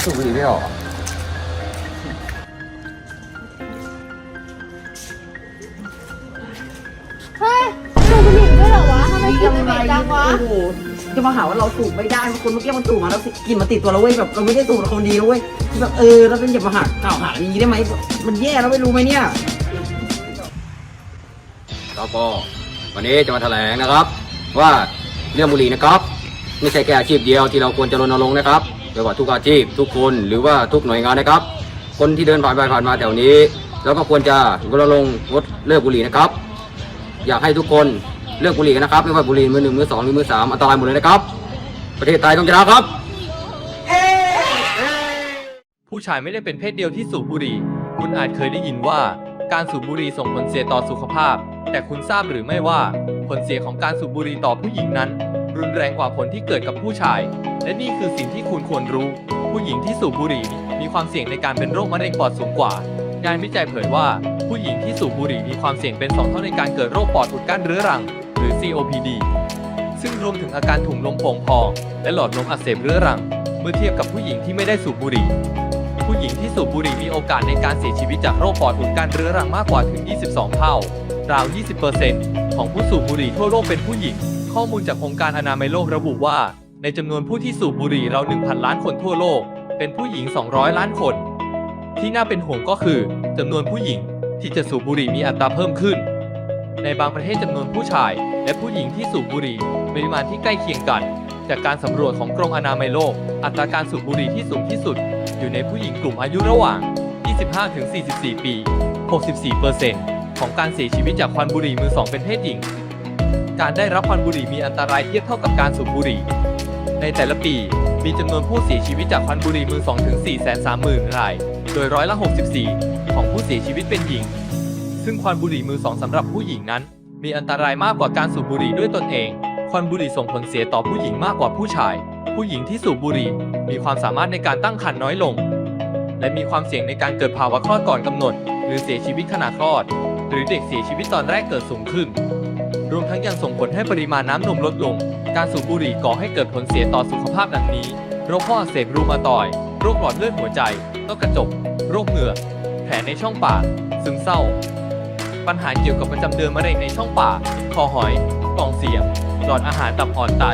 สูบบุหรี่ไม่ออกเฮ้ยสูบบุหรี่ด้วยเหรอวะทำไมกลินมันเหม็นจังวะ โอ้โหจะมาหาว่าเราสูบไม่ได้คนเมื่อกี้มันสูบมาแล้วกลินมาติดตัวเราเว้ยแบบเราไม่ได้สูบเราคนดีนะเว้ยคือแบบเออเราเป็นอย่ามาหากล่าวหาอย่างนี้ได้ไหมมันแย่เราไม่รู้ไหมเนี่ย ครับก็วันนี้จะมาแถลงนะครับ ว่าเรื่องบุหรี่นะครับไม่ใช่แค่อาชีพเดียวที่เราควรจะรณรงค์นะครับ โดยว่าทุกอาชีพทุกคนหรือว่าทุกหน่วยงานนะครับ คนที่เดินผ่านไปผ่านมาแถวนี้เราก็ควรจะรณรงค์งดเลิกบุหรี่นะครับ อยากให้ทุกคนเลิกบุหรี่กันนะครับ ไม่ว่าบุหรี่มือหนึ่งมือสองหรือมือสามอันตรายหมดเลยนะครับ ประเทศไทยต้องชนะครับ ผู้ชายไม่ได้เป็นเพศเดียวที่สูบบุหรี่ คุณอาจเคยได้ยินว่าการสูบบุหรี่ส่งผลเสียต่อสุขภาพ แต่คุณทราบหรือไม่ว่าผลเสียของการสูบบุหรี่ต่อผู้หญิงนั้น รุนแรงกว่าผลที่เกิดกับผู้ชาย และนี่คือสิ่งที่คุณควรรู้ ผู้หญิงที่สูบบุหรี่มีความเสี่ยงในการเป็นโรคมะเร็งปอดสูงกว่า งานวิจัยเผยว่า ผู้หญิงที่สูบบุหรี่มีความเสี่ยงเป็นสองเท่าในการเกิดโรคปอดอุดกั้นเรื้อรัง หรือ COPD ซึ่งรวมถึงอาการถุงลมโป่งพอง และหลอดลมอักเสบเรื้อรัง เมื่อเทียบกับผู้หญิงที่ไม่ได้สูบบุหรี่ ผู้หญิงที่สูบบุหรี่มีโอกาสในการเสียชีวิตจากโรคปอดอุดกั้นเรื้อรังมากกว่าถึง 22 เท่าราว 20%ของผู้สูบบุหรี่ทั่วโลกเป็นผู้หญิง ข้อมูลจากองค์การอนามัยโลกระบุว่า ในจำนวนผู้ที่สูบบุหรี่ราว1,000 ล้านคนทั่วโลก เป็นผู้หญิง 200 ล้านคน ที่น่าเป็นห่วงก็คือจำนวนผู้หญิงที่จะสูบบุหรี่มีอัตราเพิ่มขึ้น ในบางประเทศจำนวนผู้ชาย และผู้หญิงที่สูบบุหรี่ปริมาณที่ใกล้เคียงกัน จากการสำรวจของกรมอนามัยโลก อัตราการสูบบุหรี่ที่สูงที่สุด อยู่ในผู้หญิงกลุ่มอายุระหว่าง 25-44 ปี 64%ของการเสียชีวิตจากควันบุหรี่มือสองเป็นเพศหญิง การได้รับควันบุหรี่มีอันตรายเทียบเท่ากับการสูบบุหรี่ ในแต่ละปี มีจำนวนผู้เสียชีวิตจากควันบุหรี่มือ2ถึง430,000ราย โดยร้อยละ 64 ของผู้เสียชีวิตเป็นหญิง ซึ่งควันบุหรี่มือสองสำหรับผู้หญิงนั้น มีอันตรายมากกว่าการสูบบุหรี่ด้วยตนเอง ควันบุหรี่ส่งผลเสียต่อผู้หญิงมากกว่าผู้ชาย ผู้หญิงที่สูบบุหรี่มีความสามารถในการตั้งครรภ์น้อยลง และมีความเสี่ยงในการเกิดภาวะคลอดก่อนกำหนด หรือเสียชีวิตขณะคลอด หรือเด็กเสียชีวิตตอนแรกเกิดสูงขึ้น รวมทั้งยังส่งผลให้ปริมาณน้ำนมลดลง การสูบบุหรี่ก่อให้เกิดผลเสียต่อสุขภาพดังนี้ โรคข้ออักเสบรูมาตอย โรคหลอดเลือดหัวใจต้อกระจก โรคเหงือกแผลในช่องปาก ซึมเศร้า ปัญหาเกี่ยวกับประจำเดือนมะเร็งในช่องปาก คอหอยกล่องเสียง หลอดอาหารตับอ่อนไต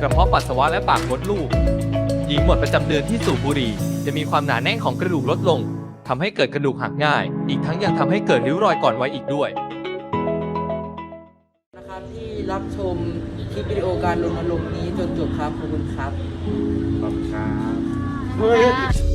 กระเพาะปัสสาวะและปากมดลูก หญิงหมดประจำเดือนที่สูบบุหรี่ จะมีความหนาแน่นของกระดูกลดลงทำให้เกิดกระดูกหักง่าย อีกทั้งยังทำให้เกิดริ้วรอยก่อนวัยอีกด้วย รับชมคลิปวิดีโอการรณรงค์นี้จนจบครับ ขอบคุณครับ ขอบคุณครับ เฮ้ย